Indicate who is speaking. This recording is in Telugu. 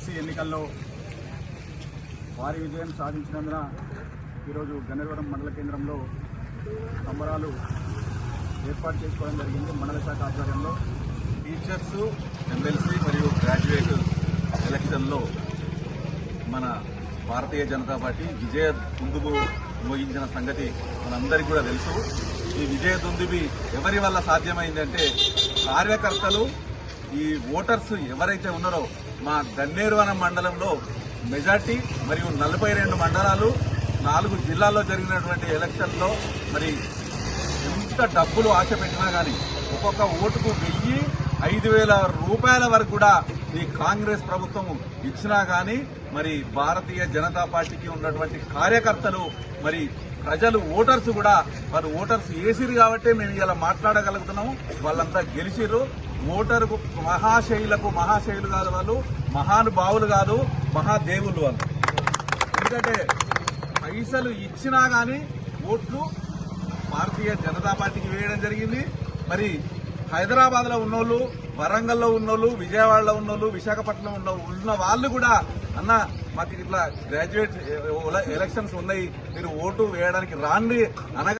Speaker 1: ఎమ్మెల్సీ ఎన్నికల్లో భారీ విజయం సాధించినందున ఈరోజు గన్నవరం మండల కేంద్రంలో సంబరాలు ఏర్పాటు చేసుకోవడం జరిగింది. మండల శాఖ ఆధ్వర్యంలో
Speaker 2: టీచర్స్ ఎమ్మెల్సీ మరియు గ్రాడ్యుయేట్ ఎలక్షన్లో మన భారతీయ జనతా పార్టీ విజయ దుందుబు మోగించిన సంగతి మనందరికీ కూడా తెలుసు. ఈ విజయ దుందుబి ఎవరి వల్ల సాధ్యమైందంటే కార్యకర్తలు ఈ ఓటర్స్ ఎవరైతే ఉన్నారో మా గన్నేరువనం మండలంలో మెజార్టీ మరియు నలభై రెండు మండలాలు నాలుగు జిల్లాల్లో జరిగినటువంటి ఎలక్షన్లో మరి ఎంత డబ్బులు ఆశ పెట్టినా కానీ ఒక్కొక్క ఓటుకు వెయ్యి ఐదు వేల రూపాయల వరకు కూడా ఈ కాంగ్రెస్ ప్రభుత్వం ఇచ్చినా కానీ మరి భారతీయ జనతా పార్టీకి ఉన్నటువంటి కార్యకర్తలు మరి ప్రజలు ఓటర్స్ కూడా వారు ఓటర్స్ వేసిరు కాబట్టి మేము ఇలా మాట్లాడగలుగుతున్నాము. వాళ్ళంతా గెలిచిర్రు. మోటార్కు మహాశైలకు మహాశైలు కాదు వాళ్ళు మహానుభావులు కాదు మహాదేవులు వాళ్ళు. ఎందుకంటే పైసలు ఇచ్చినా కానీ ఓట్లు భారతీయ జనతా పార్టీకి వేయడం జరిగింది. మరి హైదరాబాద్లో ఉన్నోళ్ళు వరంగల్లో ఉన్నోళ్ళు విజయవాడలో ఉన్నోళ్ళు విశాఖపట్నం ఉన్న ఉన్న వాళ్ళు కూడా అన్న మాకు ఇట్లా గ్రాడ్యుయేట్ ఎలక్షన్స్ ఉన్నాయి మీరు ఓటు వేయడానికి రాండి అనగా